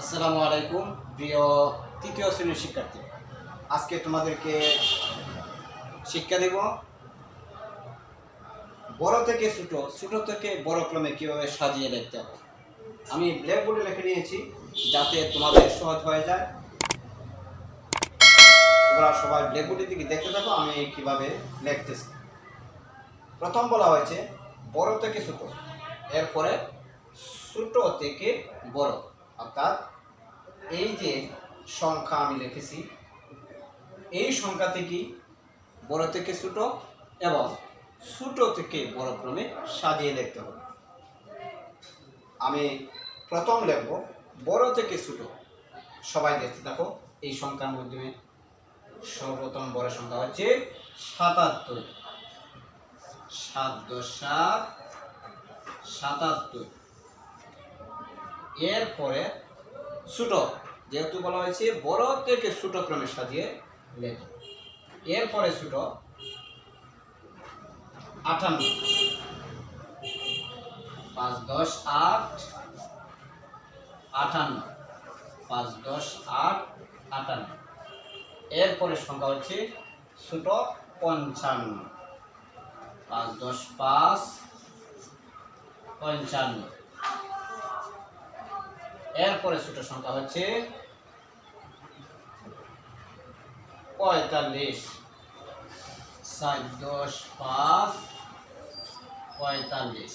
আসসালামু আলাইকুম, প্রিয় তৃতীয় শ্রেণির শিক্ষার্থী। আজকে তোমাদেরকে শিক্ষা দেব, বড় থেকে ছোট ছোট থেকে বড় ক্রমে কীভাবে সাজিয়ে লিখতে হবে। আমি ব্ল্যাকবোর্ডে লিখে নিয়েছি, যাতে তোমাদের সহজ হয়ে যায়। তোমরা সবাই ব্ল্যাকবোর্ডের দিকে দেখতে থাকো, আমি কীভাবে লিখতেছি। প্রথম বলা হয়েছে, বড় থেকে ছোট, এরপরে ছোট থেকে বড়। অর্থাৎ এই যে সংখ্যা আমি লিখেছি, এই সংখ্যা থেকে বড় থেকে ছোট এবং ছোট থেকে বড় ক্রমে সাজিয়ে লিখতে হবে। আমি প্রথম লিখব, বড় থেকে ছোট। সবাই দেখতে থাকো, এই সংখ্যার মাধ্যমে সর্বপ্রথম বড় সংখ্যা হচ্ছে সাতাত্তর। সাত দশ সাত, সাতাত্তর। এরপরে ছোট যেহেতু বলা হয়েছে বড় থেকে ছোট ক্রমে সাজিয়ে লেখ। এরপরে ছোট আটান্ন। পাঁচ, দশ, আট, আটান্ন। পাঁচ, দশ, আট, আটান্ন। এরপরে সংখ্যা হচ্ছে ছোট পঞ্চান্ন। পাঁচ, দশ, পাঁচ, পঞ্চান্ন। এরপরে ছোট সংখ্যা হচ্ছে পঁয়তাল্লিশ। সাত, দশ, পাঁচ, পঁয়তাল্লিশ।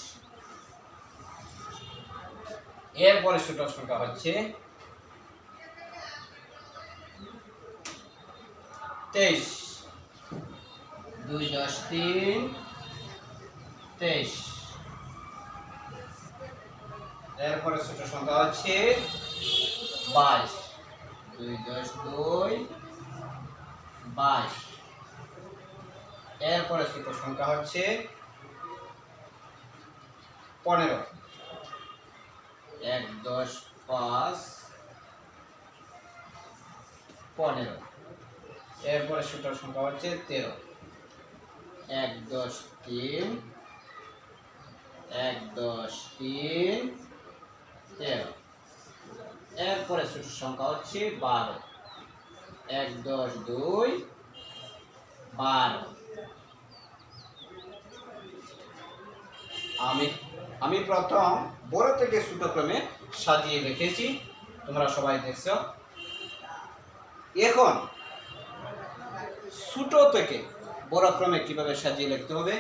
এরপরে ছোট সংখ্যা হচ্ছে তেইশ। দুই, দশ, তিন, তেইশ। এরপরে ছোট সংখ্যা হচ্ছে বাইশ। দুই, দশ, দুই, বাইশ। এরপরে ছোট সংখ্যা হচ্ছে পনেরো। এক, দশ, পাঁচ, পনেরো। এরপরে ছোট সংখ্যা হচ্ছে তেরো। এক, দশ, তিন, এক, দশ, তিন এরপরে ছোট সংখ্যা হচ্ছে বারো। এক, দশ, দুই, বারো। আমি আমি প্রথম বড় থেকে ছোট ক্রমে সাজিয়ে রেখেছি। তোমরা সবাই দেখছ। এখন ছোট থেকে বড় ক্রমে কীভাবে সাজিয়ে লিখতে হবে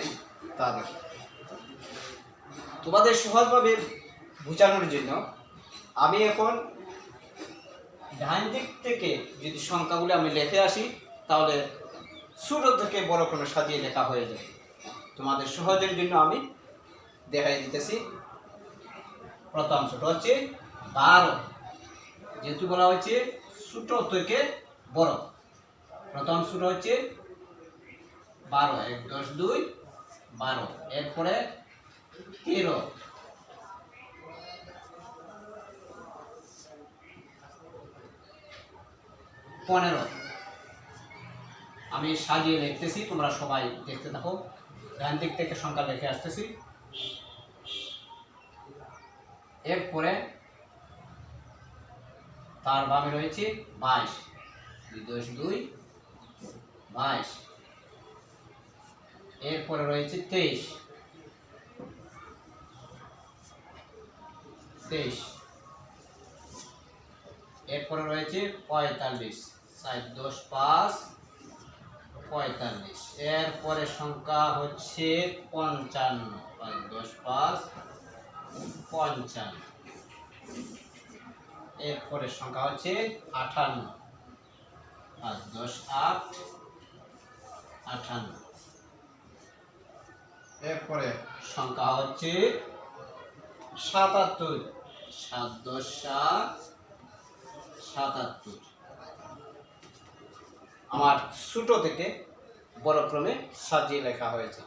তা দেখো। তোমাদের সহজভাবে বোঝানোর জন্য আমি এখন ডান দিক থেকে যদি সংখ্যাগুলো আমি লেখে আসি, তাহলে ছোট থেকে বড় ক্রমে সাজিয়ে লেখা হয়ে যায়। তোমাদের সহজের জন্য আমি দেখাই দিতেছি। প্রথম ছোট হচ্ছে বারো। যেহেতু বলা হয়েছে ছোট থেকে বড়। প্রথম ছোট হচ্ছে বারো। এক, দশ, দুই, বারো। এরপরে তেরো। পনেরো। আমি সাজিয়ে লিখতেছি তোমরা সবাই দেখতে থাকো। ডান দিক থেকে সংখ্যা লিখে আসতেছি। এরপরে তার বামে রয়েছে বাইশ। দশ দুই, বাইশ। এরপরে রয়েছে তেইশ। তেইশ। এরপরে রয়েছে পঁয়তাল্লিশ। সাত দশ পাঁচ, পঁয়তাল্লিশ। এরপরে সংখ্যা হচ্ছে পঞ্চান্ন। পাঁচ দশ পাঁচ, পঞ্চান্ন। এরপরে সংখ্যা হচ্ছে আঠান্ন। পাঁচ দশ আট, আঠান্ন। এরপরে সংখ্যা হচ্ছে সাতাত্তর। সাত দশ সাত, সাতাত্তর। আমার সুটো থেকে বড় ক্রমে সাজিয়ে লেখা হয়েছে।